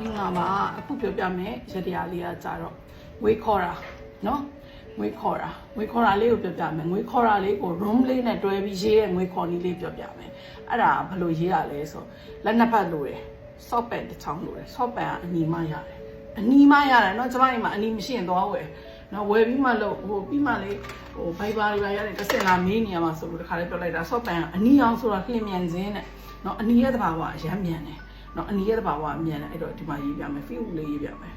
ပါအခုပြောပြမယ်ရတရားလေးကကြတော့ငွေခေါ်တာနော်ငွေခေါ်တာငွေခေါ်တာလေးကိုပြောပြမယ်ငွေခေါ်တာလေးကို room လေးနဲ့တွဲပြီးရေးတဲ့ငွေခေါ်နည်းလေးပြောပြမယ်အဲ့ဒါဘယ်လိုရေးရလဲဆိုလက်နှစ်ဖက်လိုတယ် soft pen တစ်ချောင်းလိုတယ် soft pen ကအနီမရတယ်အနီမရတယ်เนาะကျမအိမ်မှာအနီမရှိရင်သွားဝယ်နော်ဝယ်ပြီးမှလို့ဟိုပြီးမှလေဟို Viber တွေရတယ်တစ်စင်လာမေးနေရမှာဆိုလို့တခါလေးပြောလိုက်တာ soft pen ကအနီအောင်ဆိုတာလျင်မြန်ခြင်းနဲ့နော်အနီရဲ့တဘာဝအရမ်းမြန်တယ် နော်အနီရဲ့တဘာဝအမြန်တယ်အဲ့တော့ဒီမှာရေးပြမယ် feel လေးရေးပြမယ်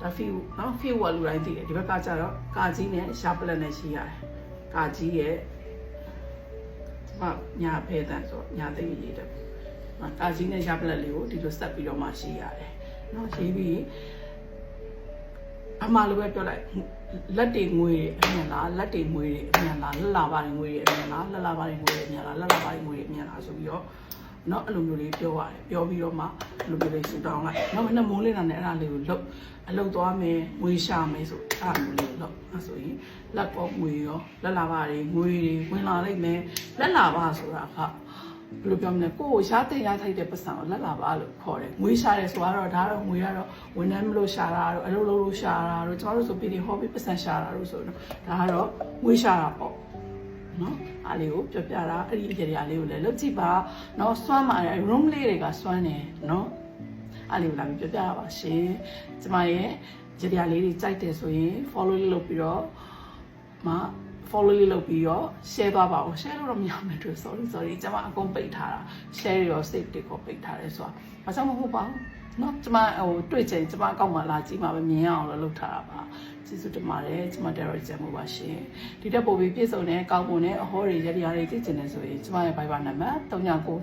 ဒါ feel နော် feel ကလူတိုင်းသိတယ်ဒီဘက်ကကျတော့ကာကြီးနဲ့ရှားပလက်နဲ့ရှိရတယ်ကာကြီးရဲ့ဒီမှာညာဖဲတန်ဆိုညာသိရေးတယ်နော်ကာကြီးနဲ့ရှားပလက်လေးကိုဒီလိုဆက်ပြီးတော့မှရှိရတယ်နော်ရေးပြီး အမှလိုပဲပြောလိုက်လက်တွေငွေတွေအမြင်လားလက်တွေငွေတွေအမြင်လားလက်လာပါတွေငွေတွေအမြင်လားလက်လာပါတွေငွေတွေအမြင်လားလက်လာပါတွေငွေတွေအမြင်လားဆိုပြီးတော့เนาะအဲ့လိုမျိုးလေးပြောရတယ်ပြောပြီးတော့မှအဲ့လိုမျိုးလေးဆူတောင်းလိုက်เนาะမနေ့မိုးလေးနာနဲ့အဲ့ဒါလေးကိုလုတ်အလုတ်သွားမယ်ငွေရှာမယ်ဆိုအဲ့ဒါမျိုးလေးလုတ်အဲ့ဆိုရင်လက်ပေါ်ငွေရောလက်လာပါတွေငွေတွေဝင်လာလိုက်မယ်လက်လာပါဆိုတာက ဘယ်လိုပြောမလဲကိုယ်ကိုရှားတင်ရထိုက်တဲ့ပတ်စံကိုလက်လာပါလို့ခေါ်တယ်ငွေရှာတယ်ဆိုတော့ဒါတော့ငွေကတော့ဝန်ထမ်းမလို့ရှာတာတော့အလုပ်လုပ်လို့ရှာတာတော့ကျွန်တော်တို့ဆိုပြီးဒီ hobby ပတ်စံရှာတာလို့ဆိုတော့ဒါကတော့ငွေရှာတာပေါ့နော်အားလေးကိုပြောပြတာအဲ့ဒီအကြရာလေးကိုလည်းလုပ်ကြည့်ပါနော်စွမ်းပါတယ် room လေးတွေကစွမ်းတယ်နော်အားလေးကိုလာပြီးပြောပြရပါရှင်ကျမရဲ့ကြရာလေးတွေကြိုက်တယ်ဆိုရင် follow လေးလုပ်ပြီးတော့မ follow လေးလုပ်ပြီးတော့ share သွားပါဦး share လို့တော့မရမယ်တွေ့ sorry sorry ကျွန်မအကုန်ပိတ်ထားတာ share ရော save တွေကိုပိတ်ထားတယ်ဆိုတာဘာကြောင့်မဟုတ်ပါဘူးเนาะကျွန်မဟိုတွေ့ချင်ကျွန်မအကောင့်မှာလာကြည့်မှာပဲမြင်အောင်လို့လုပ်ထားတာပါကျေးဇူးတင်ပါတယ်ကျွန်မ Derek ကျန်မှုပါရှင်ဒီတက်ပို့ပြီးပြည့်စုံတဲ့ကောင်းပုံနဲ့အဟောတွေရရတွေသိချင်တယ်ဆိုရင်ကျွန်မရဲ့ Viber နံပါတ်3996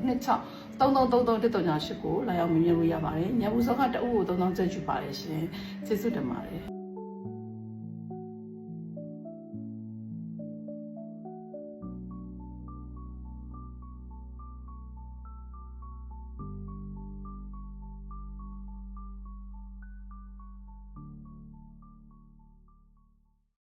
3333 138ကိုလာရောက်မြင်မြင်လို့ရပါတယ်ညဘူးစောကတအုပ်ကို3000ကျပ်ယူပါတယ်ရှင်ကျေးဇူးတင်ပါတယ်